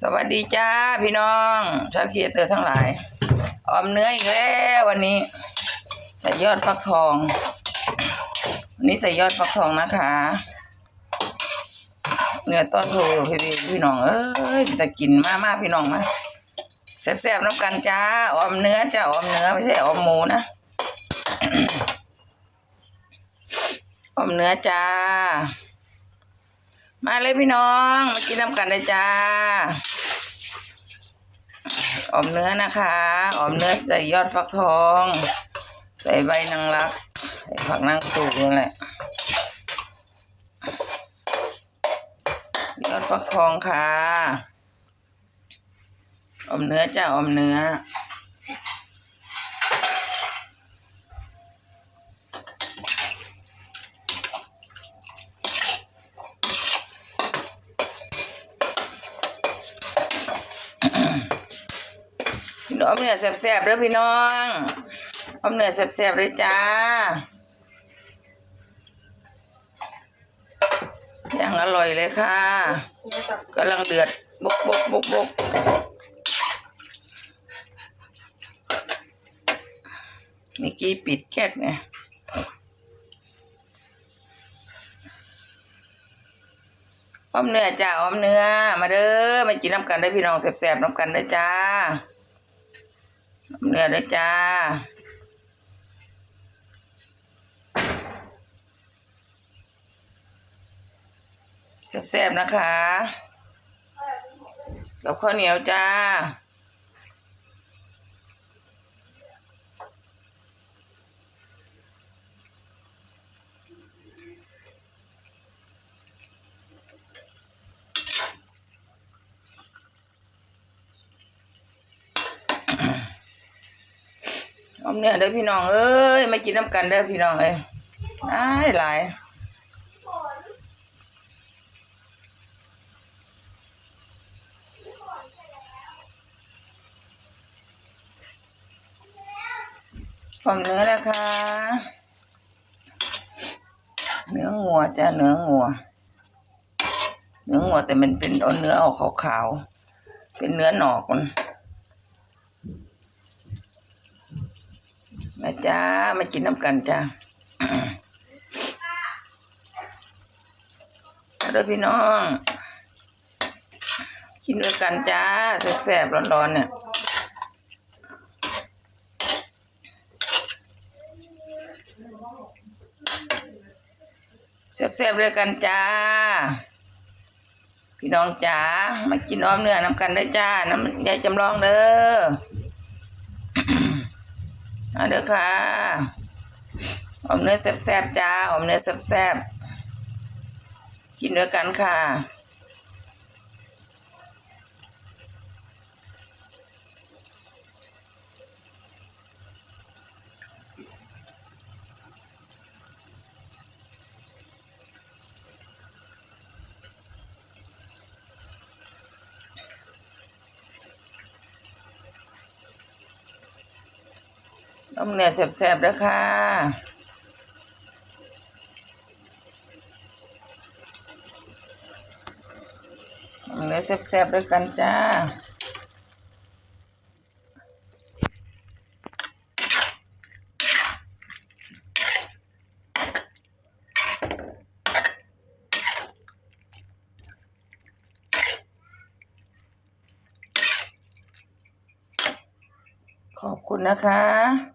สวัสดีจ้าพี่น้องชาวเคียเตอร์ทั้งหลายออมเนื้ออีกแล้ววันนี้ ใส่ยอดฟักทองวันนี้ใส่ยอดฟักทองนะคะ เนื้อต้นโพพี่พี่น้องเอ้ยแต่กินมากมากพี่น้องมาแซ่บๆน้ำกันจ้าออมเนื้อจ้าออมเนื้อไม่ใช่ออมหมูนะออมเนื้อจ้า มาเลยพี่น้อง มากินน้ำกันเลยจ้าออมเนื้อนะคะออมเนื้อใส่ยอดฟักทอง ใส่ใบนางรัก ใส่ผักนางตูนั่นแหละ ยอดฟักทองค่ะอมเนื้อจ้าอมเนื้อ องอมเนื้อแซ่บๆเด้อพี่น้องอมเนื้อแซ่บๆเลยจ้าอย่างอร่อยเลยค่ะกำลังเดือดบกบกบกบกเมื่อกี้ปิดแก๊สไงอ้อมเนื้อจ้าอ้อมเนื้อ มาเด้อมากินน้ำกันได้พี่น้องแซ่บๆน้ำกันเด้จ้า เนื้อด้วยจ้าแซ่บๆนะคะกับข้าวเหนียวจ้า ออมเนี่ยเด้อพี่น้องเอ้ยไมากินน้ำกันเด้อพี่น้องเอ้ยอ้ายหลายออมเนื้อนะคะ เนื้องัวจ้าเนื้องัว เนื้องัวแต่มันเป็นเอาเนื้อออกขาวๆ เป็นเนื้อหนอกมัน จ้ามากินน้ำกันจ้าเด้อพี่น้อง กินด้วยกันจ้าแซ่บๆร้อนๆเนี่ยแซ่บๆด้วยกันจ้า พี่น้องจ้ามากินอ้อมเนื้อน้ำกันได้จ้าน้ำยายจำลองเด้อ เอาเด้อค่ะออมเนื้อแซ่บๆจ้าออมเนื้อแซ่บๆกินด้วยกันค่ะ ต้มเนื้อแซ่บๆด้วค่ะต้มเนื้อแซ่บๆด้วยกันจ้าขอบคุณนะคะ